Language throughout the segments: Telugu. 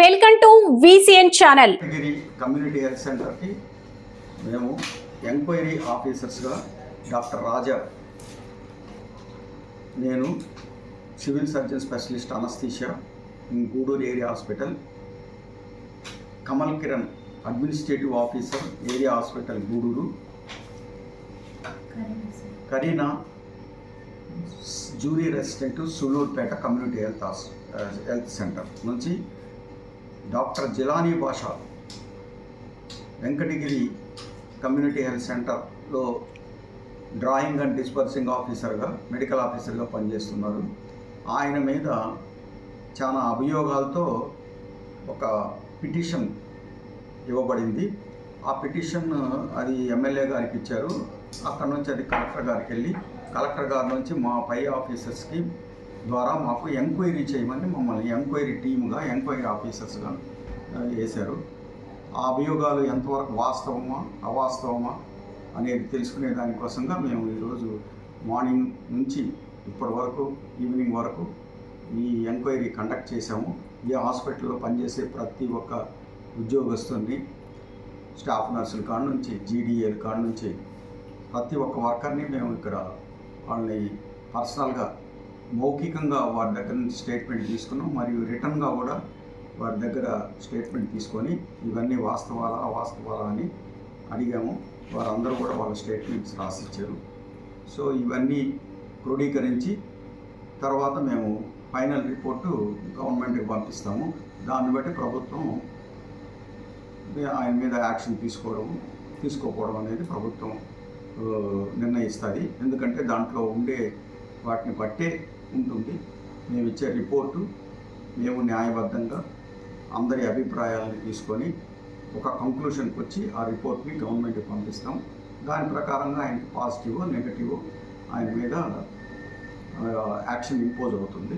Welcome to VCN channel. Giri community health సెంటర్కి మేము ఎంక్వైరీ ఆఫీసర్స్గా డాక్టర్ రాజా నేను civil surgeon specialist anaesthesia in Gudur area hospital. Kamal Kiran administrative officer area hospital Gudur. Kareena junior resident Sullurpeta community health health centre నుంచి doctor Jilani Basha Venkatagiri community health సెంటర్లో డ్రాయింగ్ అండ్ డిస్పర్సింగ్ ఆఫీసర్గా మెడికల్ ఆఫీసర్గా పనిచేస్తున్నారు. ఆయన మీద చాలా అభియోగాలతో ఒక పిటిషన్ ఇవ్వబడింది. ఆ పిటిషన్ అది ఎమ్మెల్యే గారికి ఇచ్చారు. అక్కడ నుంచి అది కలెక్టర్ గారికి వెళ్ళి కలెక్టర్ గారి నుంచి మా పై ఆఫీసర్స్కి ద్వారా మాకు ఎంక్వైరీ చేయమని మమ్మల్ని ఎంక్వైరీ టీమ్గా ఎంక్వైరీ ఆఫీసర్స్గా వేశారు ఆ అభియోగాలు ఎంతవరకు వాస్తవమా అవాస్తవమా అనేది తెలుసుకునే దానికోసంగా మేము ఈరోజు మార్నింగ్ నుంచి ఇప్పటి వరకు ఈవినింగ్ వరకు ఈ ఎంక్వైరీ కండక్ట్ చేశాము. ఈ హాస్పిటల్లో పనిచేసే ప్రతి ఒక్క ఉద్యోగస్తుని స్టాఫ్ నర్సుల కాడ నుంచి జీడీఏల కాడ నుంచి ప్రతి ఒక్క వర్కర్ని మేము ఇక్కడ వాళ్ళని పర్సనల్గా మౌఖికంగా వారి దగ్గర నుంచి స్టేట్మెంట్ తీసుకున్నాం మరియు రిటర్న్గా కూడా వారి దగ్గర స్టేట్మెంట్ తీసుకొని ఇవన్నీ వాస్తవాలా అవాస్తవాలా అని అడిగాము. వారందరూ కూడా వాళ్ళ స్టేట్మెంట్స్ రాసిచ్చారు. సో ఇవన్నీ క్రోడీకరించి తర్వాత మేము ఫైనల్ రిపోర్టు గవర్నమెంట్కి పంపిస్తాము. దాన్ని బట్టి ప్రభుత్వం ఆయన మీద యాక్షన్ తీసుకోవడం తీసుకోకపోవడం అనేది ప్రభుత్వం నిర్ణయిస్తుంది. ఎందుకంటే దాంట్లో ఉండే వాటిని బట్టే ఉంటుంది. మేము ఇచ్చే రిపోర్టు మేము న్యాయబద్ధంగా అందరి అభిప్రాయాలను తీసుకొని ఒక కంక్లూషన్కి వచ్చి ఆ రిపోర్ట్ని గవర్నమెంట్కి పంపిస్తాం. దాని ప్రకారంగా ఆయనకి పాజిటివ్ నెగటివ్ ఆయన మీద యాక్షన్ ఇంపోజ్ అవుతుంది.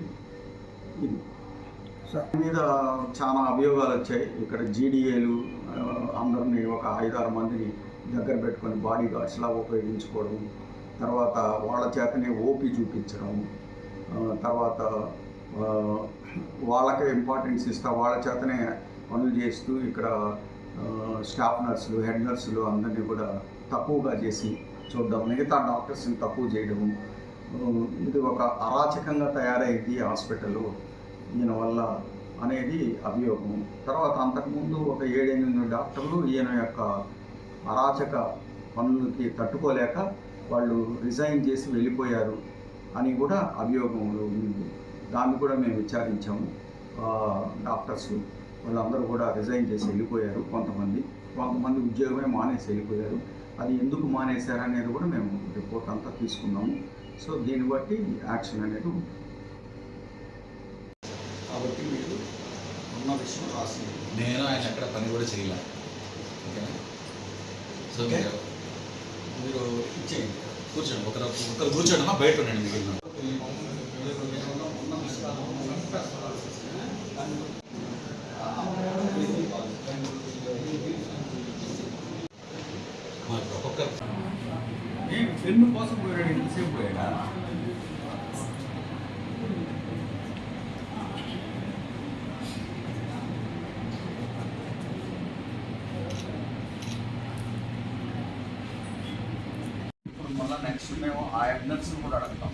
ఇది. మీద చాలా అభియోగాలు వచ్చాయి. ఇక్కడ జీడీఏలు అందరినీ ఒక ఐదారు మందిని దగ్గర పెట్టుకొని బాడీ గార్డ్స్లా ఉపయోగించుకోవడం తర్వాత వాళ్ళ చేతనే ఓపీ చూపించడం తర్వాత వాళ్ళకే ఇంపార్టెన్స్ ఇస్తా వాళ్ళ చేతనే పనులు చేస్తూ ఇక్కడ స్టాఫ్ నర్సులు హెడ్ నర్సులు అందరినీ కూడా తక్కువగా చేసి చూద్దాం. మిగతా డాక్టర్స్ని తక్కువ చేయడము. ఇది ఒక అరాచకంగా తయారైంది ఈ హాస్పిటల్ ఈయన వల్ల అనేది అభియోగం. తర్వాత అంతకుముందు ఒక ఏడెనిమిది డాక్టర్లు ఈయన యొక్క అరాచక పనులకి తట్టుకోలేక వాళ్ళు రిజైన్ చేసి వెళ్ళిపోయారు. అని కూడా అభియోగంలో ఉంది. దాన్ని కూడా మేము విచారించాము. ఆ, డాక్టర్స్ వాళ్ళందరూ కూడా రిజైన్ చేసి వెళ్ళిపోయారు కొంతమంది. కొంతమంది ఉద్యోగమే మానేసి వెళ్ళిపోయారు. అది ఎందుకు మానేశారు అనేది కూడా మేము రిపోర్ట్ అంతా తీసుకున్నాము. సో దీన్ని బట్టి యాక్షన్ అనేది ఉంటుంది కాబట్టి మీరు ఉన్న విషయం రాసి నేను ఆయన ఎక్కడ పని కూడా చేయలే. ఓకేనా? So okay. మీరు మీరు ఇచ్చేయండి. కూర్చోండి ఒకరు ఒకరు కూర్చోండి అమ్మా బయట ఉండండి మిగిలిన వెళ్ళిన నేను పెన్ను కోసం పోయాడు ఎంతసేపు పోయాడా? ఇప్పుడు మళ్ళీ నెక్స్ట్ మేము ఆ ఎవిడెన్స్ కూడా అడుగుతాం